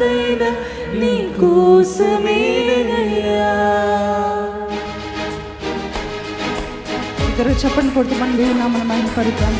నాకైనా నీ కోసమేనయ్యా ఇద్దరు చెప్పండి కొడుతూ మనం ఆయన పడుతాం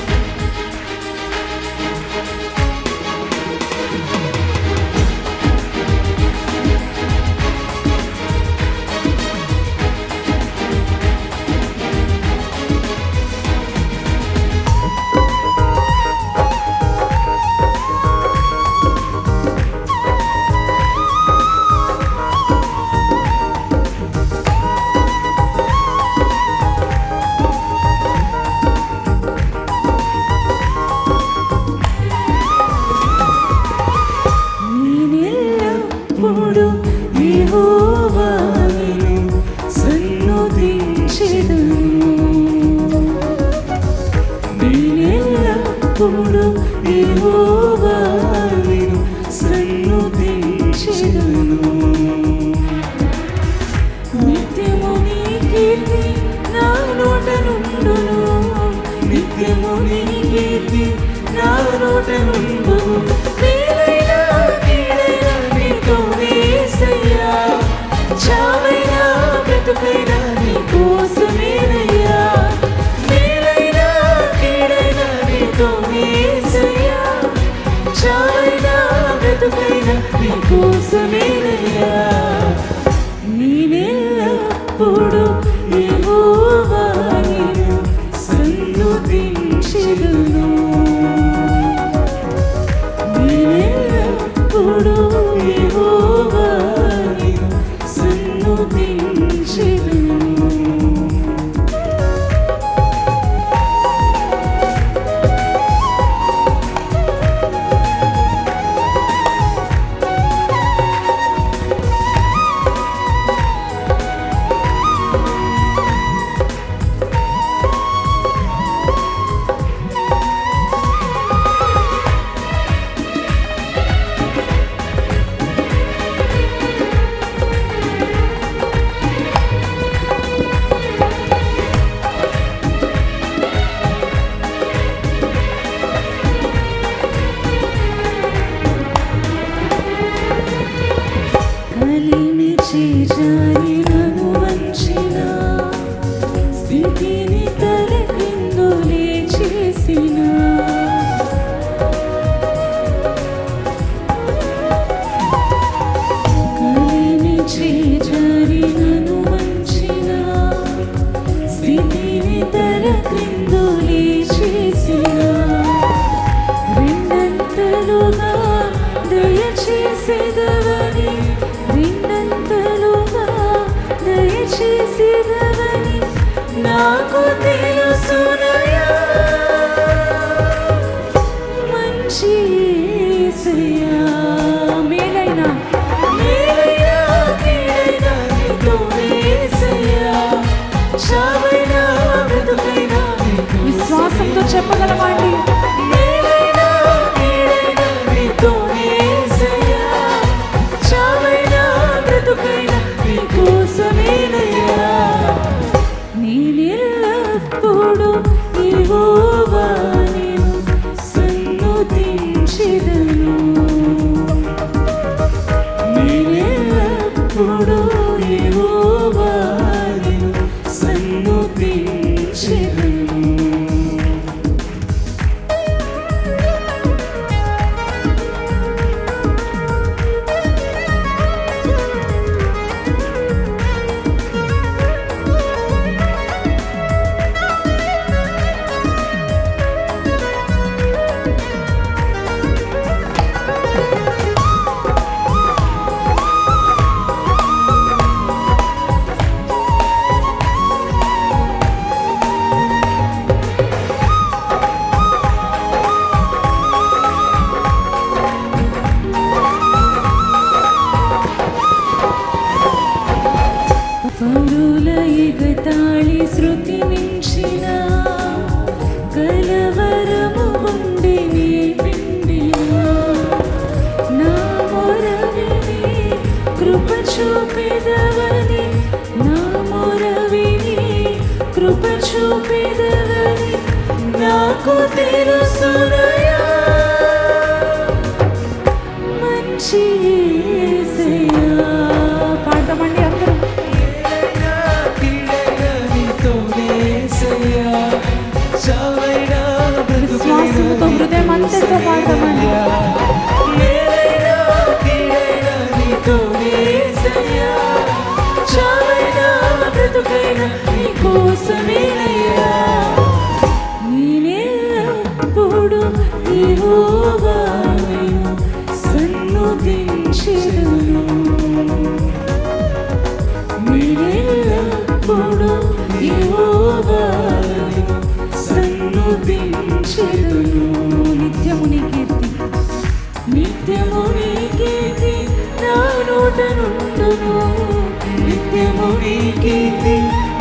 బ్రతుకైనా నీ కోసమేనై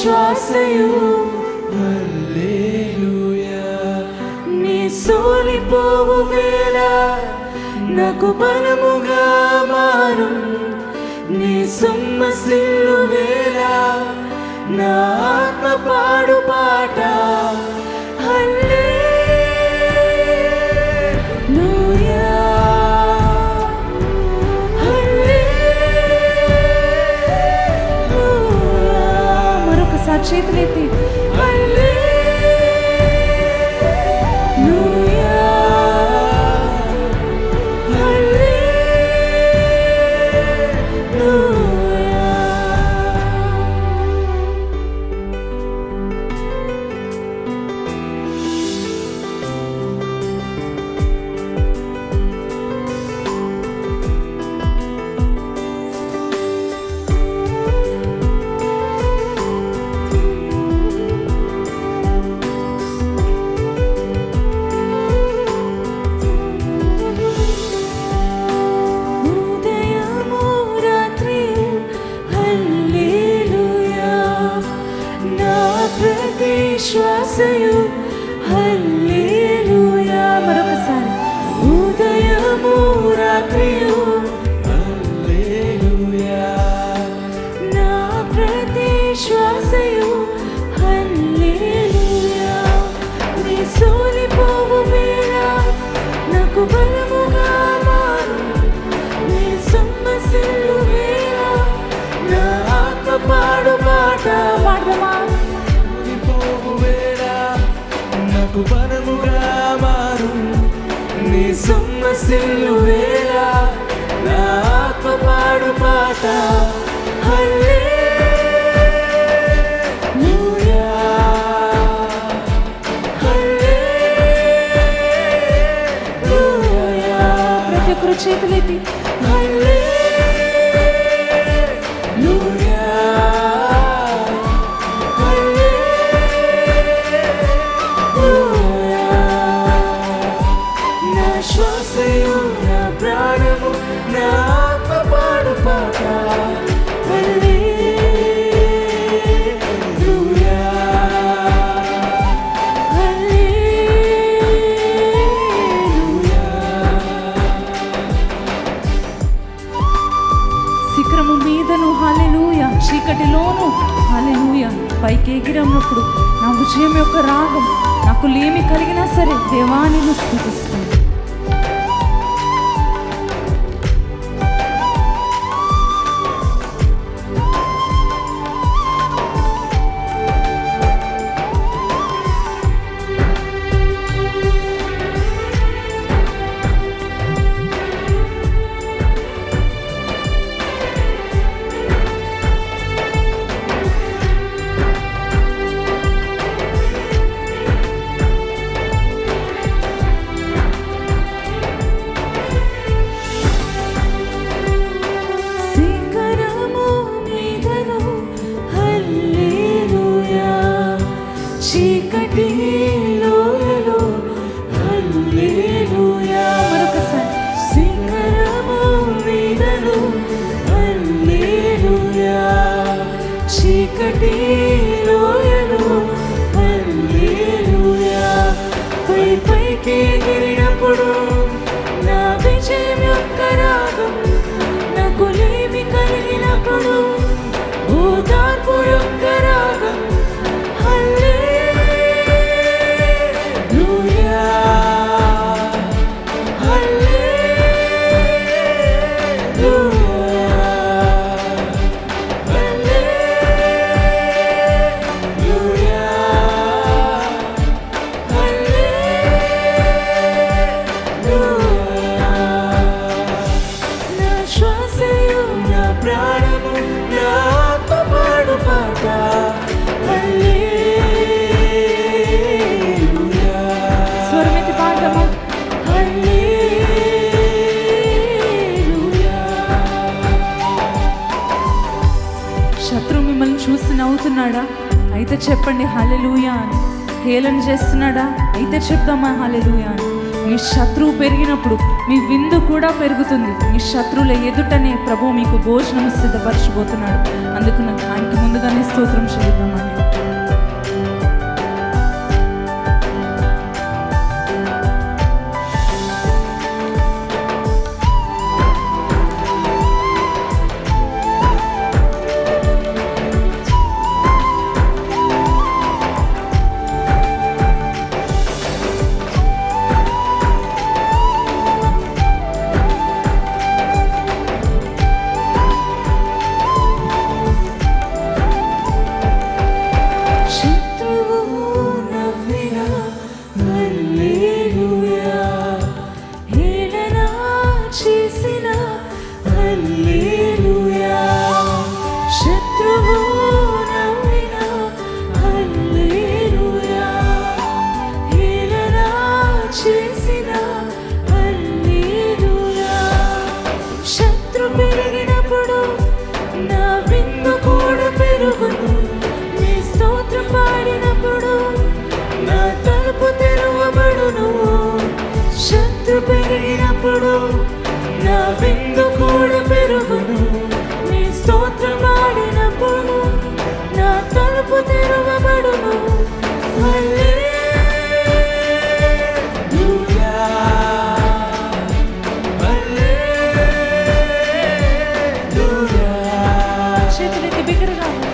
విశ్వాసయు. నీ సోలిపోవు వేళ నాకు బలముగా మారు. నీ సొమ్మసిల్లు వేళ నా ఆత్మ పాడు పాట. హల్లే जीत लेती పాడు పాట పాడదామా? పోవు వేళ నాకు వరముగా మారు. నీ సమస్యలు వేళ నా ఆత్మ పాడు పాట హల్లే Felipe. Bye. наступить. శత్రువు పెరిగినప్పుడు మీ విందు కూడా పెరుగుతుంది. మీ శత్రువుల ఎదుటనే ప్రభు మీకు భోజనం సిద్ధపరచబోతున్నాడు. అందుకు నాకు ఆయనకి ముందుగానే స్తోత్రం చెల్లిద్దామని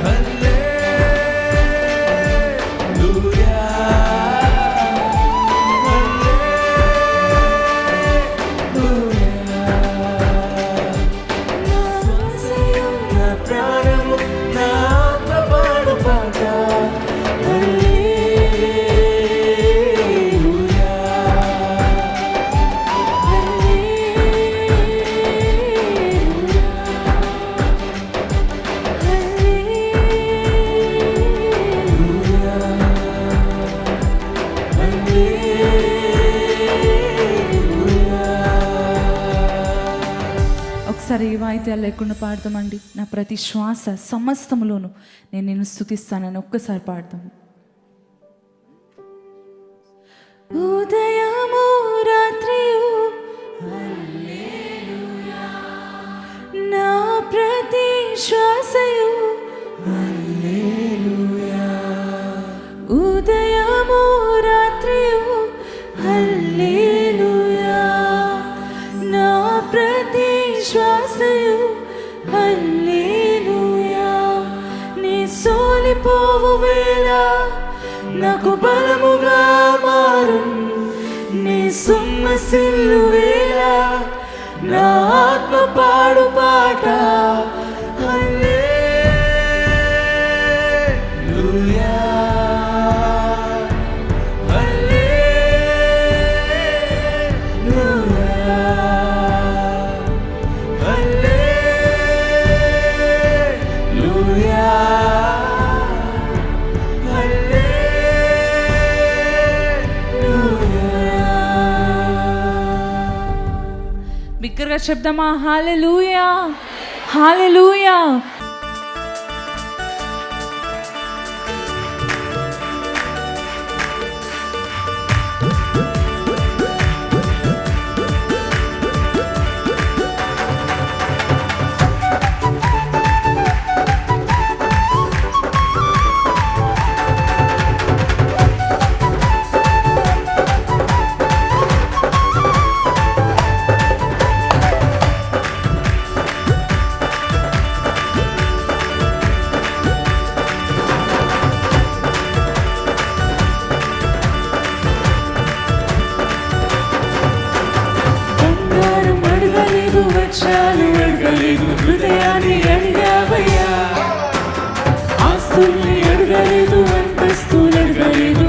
Ben ఆనవాయితీలు లేకుండా పాడతామండి. నా ప్రతి శ్వాస సమస్తములోను నేను నిన్ను స్థుతిస్తానని ఒక్కసారి పాడతాను శబ్దమా? హాలెలూయా హాలెలూయా అడగలేదు హృదయాన్ని అడిగావయ్యా ఆస్తుల్ని అడగలేదు అంతస్తులు అడగలేదు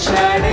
church.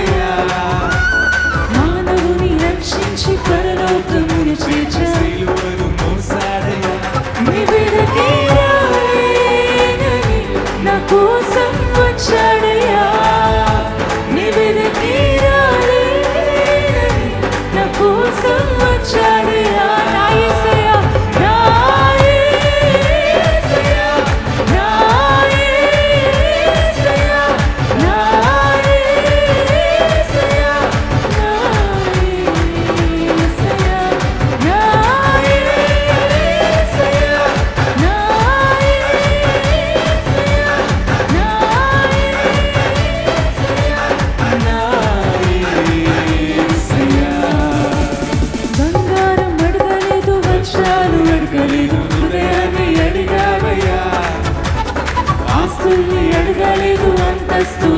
estás.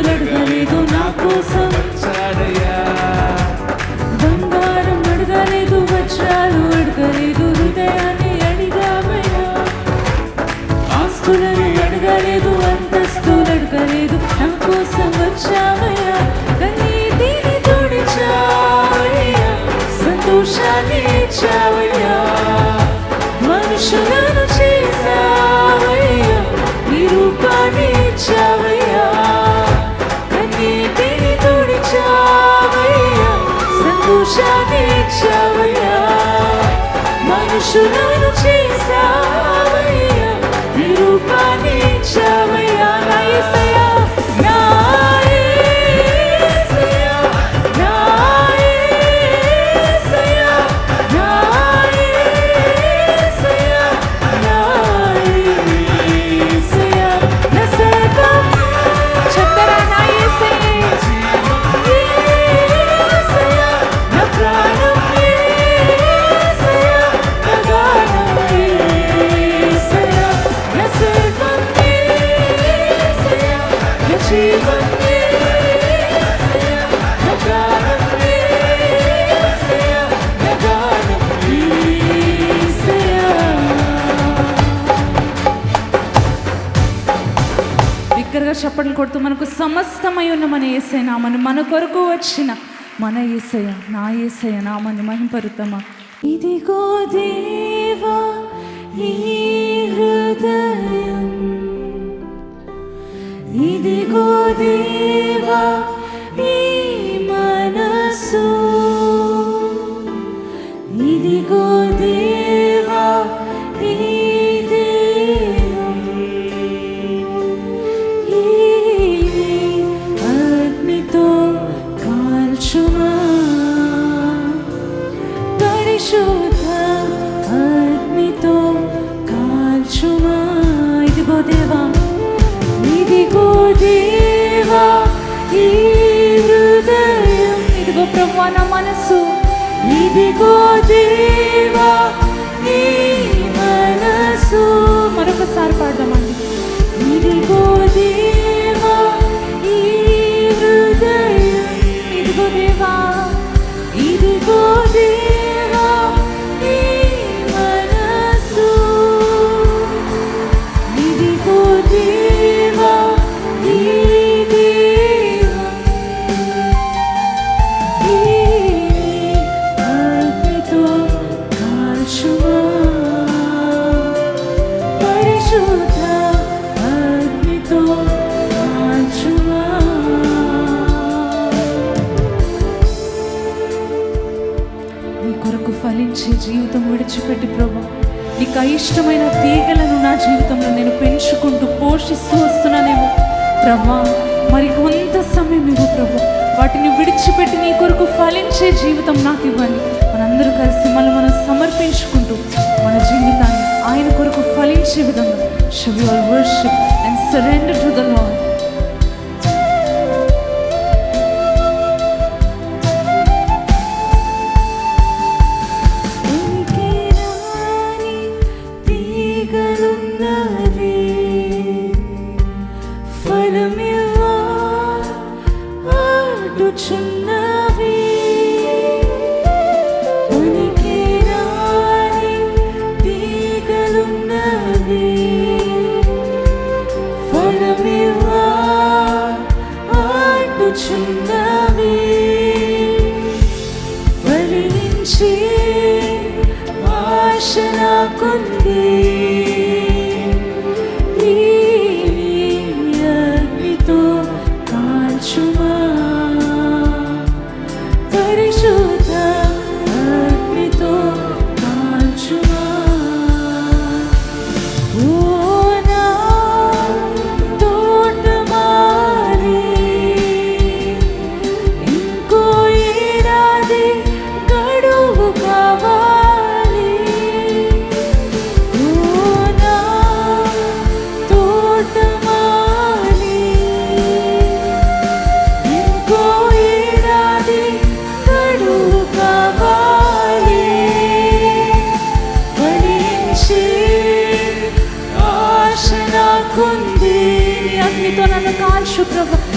చేశా బిగ్గరగా చప్పట్లు కొడుతూ మనకు సమస్తమై ఉన్న మన ఏసయ నామను మన కొరకు వచ్చిన మన ఏసయ నా ఏసయ నామని మహింపరుతమా ఇది దేవా ఈ హృదయం. ఇదిగో దేవా ఈ మనసు. ఇదిగో దేవా ఇదిగో ప్రభు నా మనసు. ఇదిగో దేవా నీ మనసు. మరొకసారి పాడదామండి. ఇదిగో నీ కొరకు ఫలించే జీవితం విడిచిపెట్టి ప్రభా. నీకు అయిష్టమైన తీగలను నా జీవితంలో నేను పెంచుకుంటూ పోషిస్తూ వస్తున్నానేమో. ప్రభా మరి కొంత సమయం ఇవ్వు ప్రభు. వాటిని విడిచిపెట్టి నీ కొరకు ఫలించే జీవితం నాకు ఇవ్వండి. మనందరూ కలిసి మనం మనం సమర్పించుకుంటూ మన జీవితాన్ని ఆయన కొరకు ఫలించే విధంగా should all worship and surrender to the lord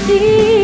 Prabhu